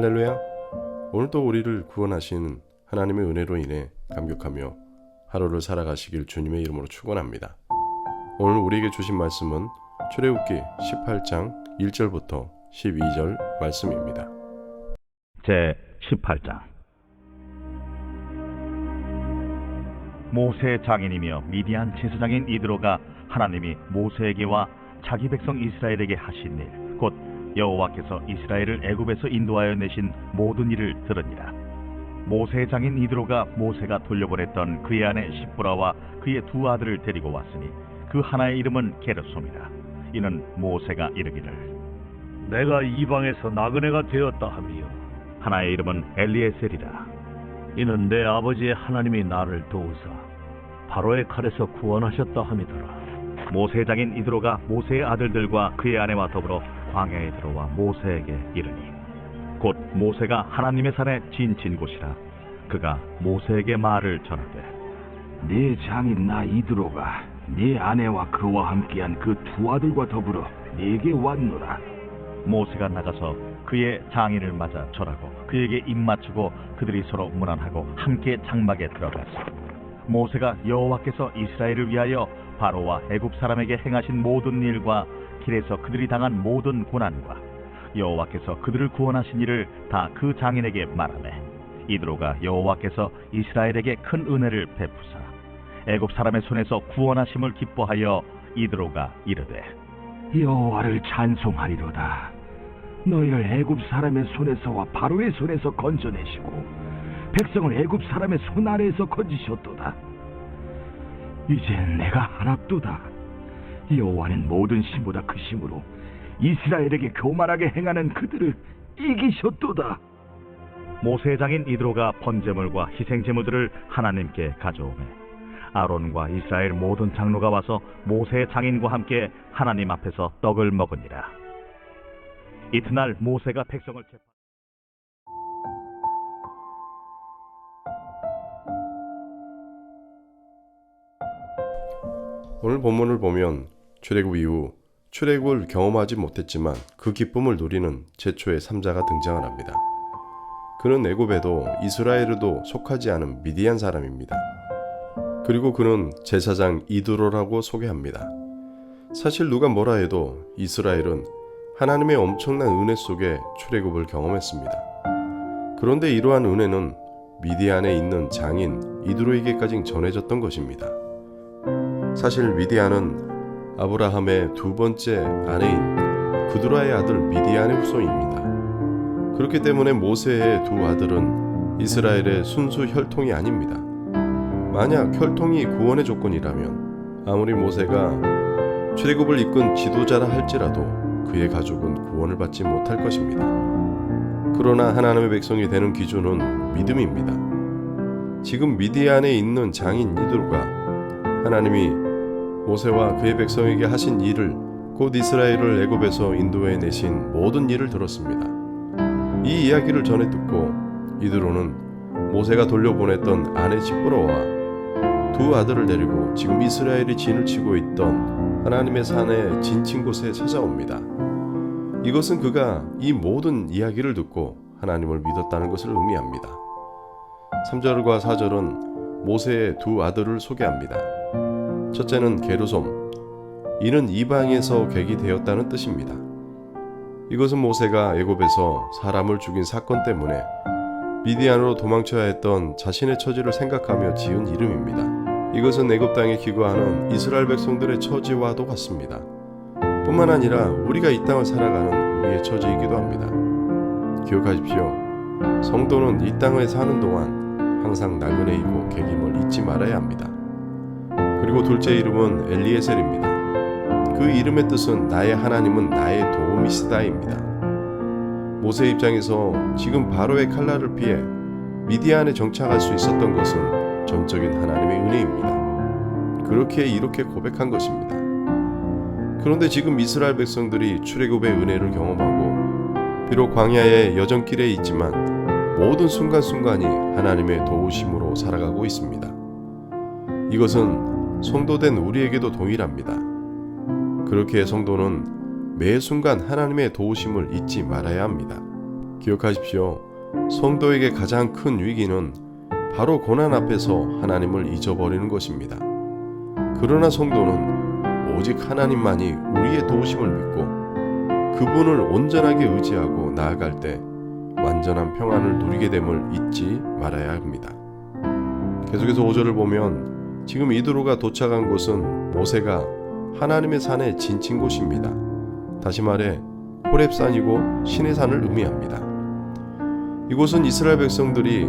할렐루야. 오늘도 우리를 구원하신 하나님의 은혜로 인해 감격하며 하루를 살아가시길 주님의 이름으로 축원합니다. 오늘 우리에게 주신 말씀은 출애굽기 18장 1절부터 12절 말씀입니다. 제 18장 모세의 장인이며 미디안 제사장인 이드로가 하나님이 모세에게와 자기 백성 이스라엘에게 하신 일 곧 여호와께서 이스라엘을 애굽에서 인도하여 내신 모든 일을 들으니라. 모세의 장인 이드로가 모세가 돌려보냈던 그의 아내 십부라와 그의 두 아들을 데리고 왔으니 그 하나의 이름은 게르솜이라. 이는 모세가 이르기를. 내가 이방에서 나그네가 되었다 하며 하나의 이름은 엘리에셀이라. 이는 내 아버지의 하나님이 나를 도우사 바로의 칼에서 구원하셨다 함이더라. 모세 장인 이드로가 모세의 아들들과 그의 아내와 더불어 광야에 들어와 모세에게 이르니 곧 모세가 하나님의 산에 진친 곳이라 그가 모세에게 말을 전하되 네 장인 나 이드로가 네 아내와 그와 함께한 그 두 아들과 더불어 네게 왔노라. 모세가 나가서 그의 장인을 맞아 절하고 그에게 입맞추고 그들이 서로 문안하고 함께 장막에 들어가서 모세가 여호와께서 이스라엘을 위하여 바로와 애굽 사람에게 행하신 모든 일과 길에서 그들이 당한 모든 고난과 여호와께서 그들을 구원하신 일을 다 그 장인에게 말하매 이드로가 여호와께서 이스라엘에게 큰 은혜를 베푸사 애굽 사람의 손에서 구원하심을 기뻐하여 이드로가 이르되 여호와를 찬송하리로다. 너희를 애굽 사람의 손에서와 바로의 손에서 건져내시고 백성을 애굽 사람의 손 아래에서 건지셨도다. 이젠 내가 하랍도다. 여호와는 모든 신보다 그 심으로 이스라엘에게 교만하게 행하는 그들을 이기셨도다. 모세 장인 이드로가 번제물과 희생 제물들을 하나님께 가져오매 아론과 이스라엘 모든 장로가 와서 모세 장인과 함께 하나님 앞에서 떡을 먹으니라 이튿날 모세가 백성을 재판 오늘 본문을 보면 출애굽 이후 출애굽을 경험하지 못했지만 그 기쁨을 누리는 제초의 삼자가 등장을 합니다. 그는 애굽에도 이스라엘에도 속하지 않은 미디안 사람입니다. 그리고 그는 제사장 이드로라고 소개합니다. 사실 누가 뭐라 해도 이스라엘은 하나님의 엄청난 은혜 속에 출애굽을 경험했습니다. 그런데 이러한 은혜는 미디안에 있는 장인 이드로에게까지 전해졌던 것입니다. 사실 미디안은 아브라함의 두 번째 아내인 그두라의 아들 미디안의 후손입니다. 그렇기 때문에 모세의 두 아들은 이스라엘의 순수 혈통이 아닙니다. 만약 혈통이 구원의 조건이라면 아무리 모세가 출애굽을 이끈 지도자라 할지라도 그의 가족은 구원을 받지 못할 것입니다. 그러나 하나님의 백성이 되는 기준은 믿음입니다. 지금 미디안에 있는 장인 이들과 하나님이 모세와 그의 백성에게 하신 일을 곧 이스라엘을 애굽에서 인도해 내신 모든 일을 들었습니다. 이 이야기를 전해 듣고 이드로는 모세가 돌려보냈던 아내 집부러와 두 아들을 데리고 지금 이스라엘이 진을 치고 있던 하나님의 산에 진친 곳에 찾아옵니다. 이것은 그가 이 모든 이야기를 듣고 하나님을 믿었다는 것을 의미합니다. 3절과 4절은 모세의 두 아들을 소개합니다. 첫째는 게르솜. 이는 이방에서 객이 되었다는 뜻입니다. 이것은 모세가 애굽에서 사람을 죽인 사건 때문에 미디안으로 도망쳐야 했던 자신의 처지를 생각하며 지은 이름입니다. 이것은 애굽 땅에 기거하는 이스라엘 백성들의 처지와도 같습니다. 뿐만 아니라 우리가 이 땅을 살아가는 우리의 처지이기도 합니다. 기억하십시오. 성도는 이 땅에 사는 동안 항상 나그네이고 객임을 잊지 말아야 합니다. 그리고 둘째 이름은 엘리에셀입니다. 그 이름의 뜻은 나의 하나님은 나의 도움이시다입니다. 모세 입장에서 지금 바로의 칼날을 피해 미디안에 정착할 수 있었던 것은 전적인 하나님의 은혜입니다. 그렇게 이렇게 고백한 것입니다. 그런데 지금 이스라엘 백성들이 출애굽의 은혜를 경험하고 비록 광야의 여정길에 있지만 모든 순간순간이 하나님의 도우심으로 살아가고 있습니다. 이것은 성도된 우리에게도 동일합니다. 그렇게 성도는 매 순간 하나님의 도우심을 잊지 말아야 합니다. 기억하십시오. 성도에게 가장 큰 위기는 바로 고난 앞에서 하나님을 잊어버리는 것입니다. 그러나 성도는 오직 하나님만이 우리의 도우심을 믿고 그분을 온전하게 의지하고 나아갈 때 완전한 평안을 누리게 됨을 잊지 말아야 합니다. 계속해서 5절을 보면 지금 이드로가 도착한 곳은 모세가 하나님의 산에 진친 곳입니다. 다시 말해 호렙산이고 신의 산을 의미합니다. 이곳은 이스라엘 백성들이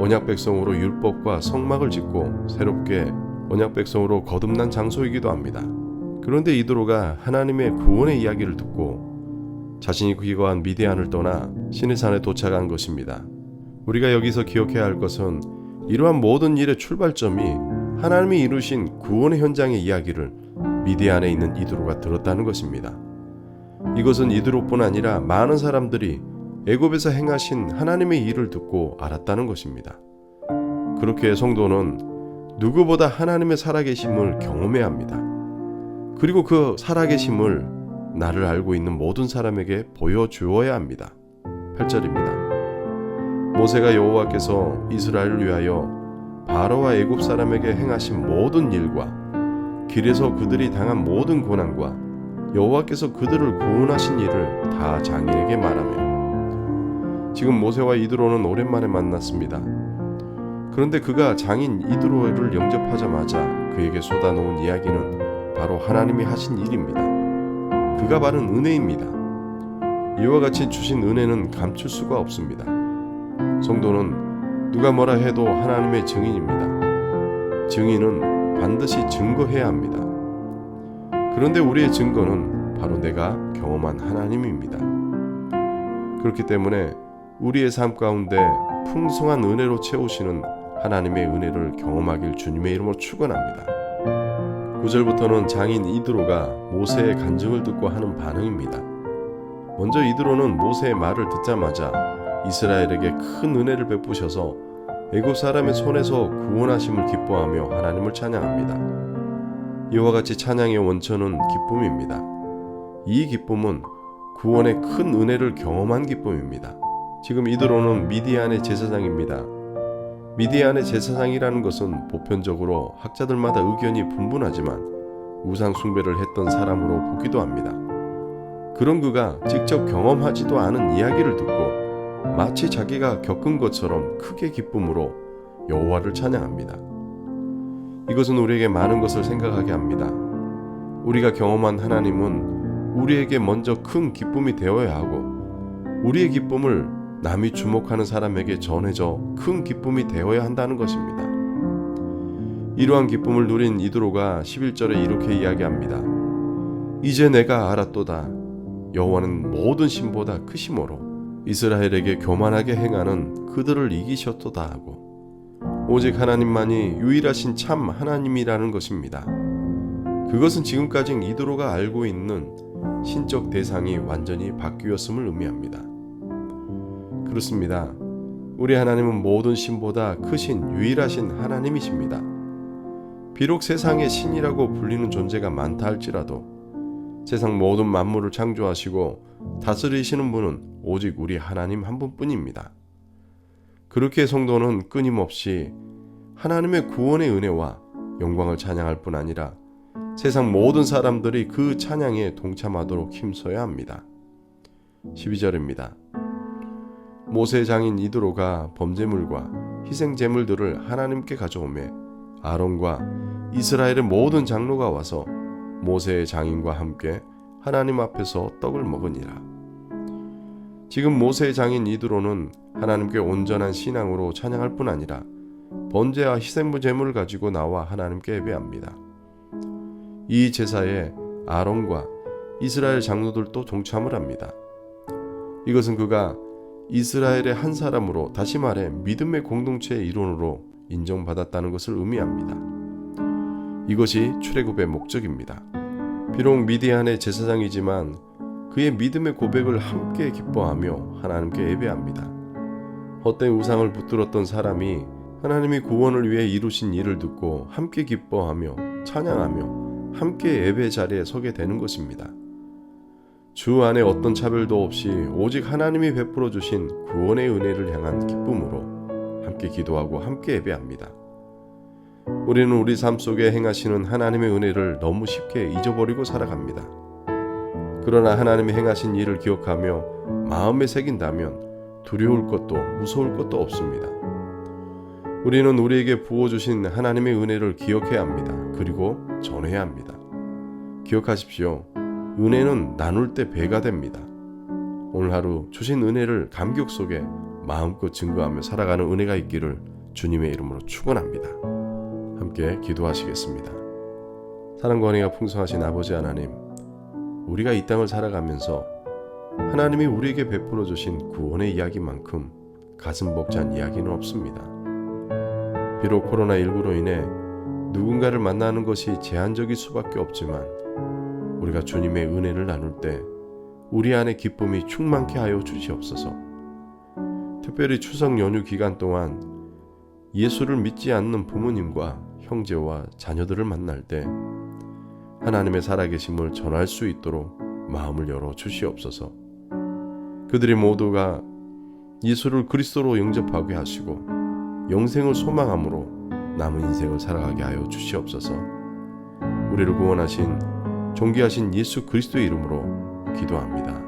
언약 백성으로 율법과 성막을 짓고 새롭게 언약 백성으로 거듭난 장소이기도 합니다. 그런데 이드로가 하나님의 구원의 이야기를 듣고 자신이 귀거한 미디안을 떠나 신의 산에 도착한 것입니다. 우리가 여기서 기억해야 할 것은 이러한 모든 일의 출발점이 하나님이 이루신 구원의 현장의 이야기를 미디안에 있는 이드로가 들었다는 것입니다. 이것은 이드로뿐 아니라 많은 사람들이 애굽에서 행하신 하나님의 일을 듣고 알았다는 것입니다. 그렇게 성도는 누구보다 하나님의 살아계심을 경험해야 합니다. 그리고 그 살아계심을 나를 알고 있는 모든 사람에게 보여주어야 합니다. 8절입니다. 모세가 여호와께서 이스라엘을 위하여 바로와 애굽 사람에게 행하신 모든 일과 길에서 그들이 당한 모든 고난과 여호와께서 그들을 구원하신 일을 다 장인에게 말하며 지금 모세와 이드로는 오랜만에 만났습니다. 그런데 그가 장인 이드로를 영접하자마자 그에게 쏟아놓은 이야기는 바로 하나님이 하신 일입니다. 그가 바른 은혜입니다. 이와 같이 주신 은혜는 감출 수가 없습니다. 성도는 누가 뭐라 해도 하나님의 증인입니다. 증인은 반드시 증거해야 합니다. 그런데 우리의 증거는 바로 내가 경험한 하나님입니다. 그렇기 때문에 우리의 삶 가운데 풍성한 은혜로 채우시는 하나님의 은혜를 경험하길 주님의 이름으로 축원합니다. 9절부터는 장인 이드로가 모세의 간증을 듣고 하는 반응입니다. 먼저 이드로는 모세의 말을 듣자마자 이스라엘에게 큰 은혜를 베푸셔서 애굽 사람의 손에서 구원하심을 기뻐하며 하나님을 찬양합니다. 이와 같이 찬양의 원천은 기쁨입니다. 이 기쁨은 구원의 큰 은혜를 경험한 기쁨입니다. 지금 이드로는 미디안의 제사장입니다. 미디안의 제사장이라는 것은 보편적으로 학자들마다 의견이 분분하지만 우상 숭배를 했던 사람으로 보기도 합니다. 그런 그가 직접 경험하지도 않은 이야기를 듣고 마치 자기가 겪은 것처럼 크게 기쁨으로 여호와를 찬양합니다. 이것은 우리에게 많은 것을 생각하게 합니다. 우리가 경험한 하나님은 우리에게 먼저 큰 기쁨이 되어야 하고 우리의 기쁨을 남이 주목하는 사람에게 전해져 큰 기쁨이 되어야 한다는 것입니다. 이러한 기쁨을 누린 이드로가 11절에 이렇게 이야기합니다. 이제 내가 알았도다. 여호와는 모든 신보다 크심으로 이스라엘에게 교만하게 행하는 그들을 이기셨도다 하고 오직 하나님만이 유일하신 참 하나님이라는 것입니다. 그것은 지금까지 이드로가 알고 있는 신적 대상이 완전히 바뀌었음을 의미합니다. 그렇습니다. 우리 하나님은 모든 신보다 크신 유일하신 하나님이십니다. 비록 세상에 신이라고 불리는 존재가 많다 할지라도 세상 모든 만물을 창조하시고 다스리시는 분은 오직 우리 하나님 한 분뿐입니다. 그렇게 성도는 끊임없이 하나님의 구원의 은혜와 영광을 찬양할 뿐 아니라 세상 모든 사람들이 그 찬양에 동참하도록 힘써야 합니다. 12절입니다. 모세 장인 이드로가 범죄물과 희생 제물들을 하나님께 가져오매 아론과 이스라엘의 모든 장로가 와서 모세의 장인과 함께 하나님 앞에서 떡을 먹으니라. 지금 모세의 장인 이드로는 하나님께 온전한 신앙으로 찬양할 뿐 아니라 번제와 희생부 제물을 가지고 나와 하나님께 예배합니다. 이 제사에 아론과 이스라엘 장로들도 동참을 합니다. 이것은 그가 이스라엘의 한 사람으로 다시 말해 믿음의 공동체의 일원으로 인정받았다는 것을 의미합니다. 이것이 출애굽의 목적입니다. 비록 미디안의 제사장이지만 그의 믿음의 고백을 함께 기뻐하며 하나님께 예배합니다. 헛된 우상을 붙들었던 사람이 하나님이 구원을 위해 이루신 일을 듣고 함께 기뻐하며 찬양하며 함께 예배 자리에 서게 되는 것입니다. 주 안에 어떤 차별도 없이 오직 하나님이 베풀어 주신 구원의 은혜를 향한 기쁨으로 함께 기도하고 함께 예배합니다. 우리는 우리 삶 속에 행하시는 하나님의 은혜를 너무 쉽게 잊어버리고 살아갑니다. 그러나 하나님이 행하신 일을 기억하며 마음에 새긴다면 두려울 것도 무서울 것도 없습니다. 우리는 우리에게 부어주신 하나님의 은혜를 기억해야 합니다. 그리고 전해야 합니다. 기억하십시오. 은혜는 나눌 때 배가 됩니다. 오늘 하루 주신 은혜를 감격 속에 마음껏 증거하며 살아가는 은혜가 있기를 주님의 이름으로 축원합니다. 함께 기도하시겠습니다. 사랑과 은혜가 풍성하신 아버지 하나님, 우리가 이 땅을 살아가면서 하나님이 우리에게 베풀어 주신 구원의 이야기만큼 가슴 벅찬 이야기는 없습니다. 비록 코로나19로 인해 누군가를 만나는 것이 제한적일 수밖에 없지만 우리가 주님의 은혜를 나눌 때 우리 안에 기쁨이 충만케 하여 주시옵소서. 특별히 추석 연휴 기간 동안 예수를 믿지 않는 부모님과 형제와 자녀들을 만날 때 하나님의 살아계심을 전할 수 있도록 마음을 열어 주시옵소서. 그들이 모두가 예수를 그리스도로 영접하게 하시고 영생을 소망함으로 남은 인생을 살아가게 하여 주시옵소서. 우리를 구원하신 존귀하신 예수 그리스도의 이름으로 기도합니다.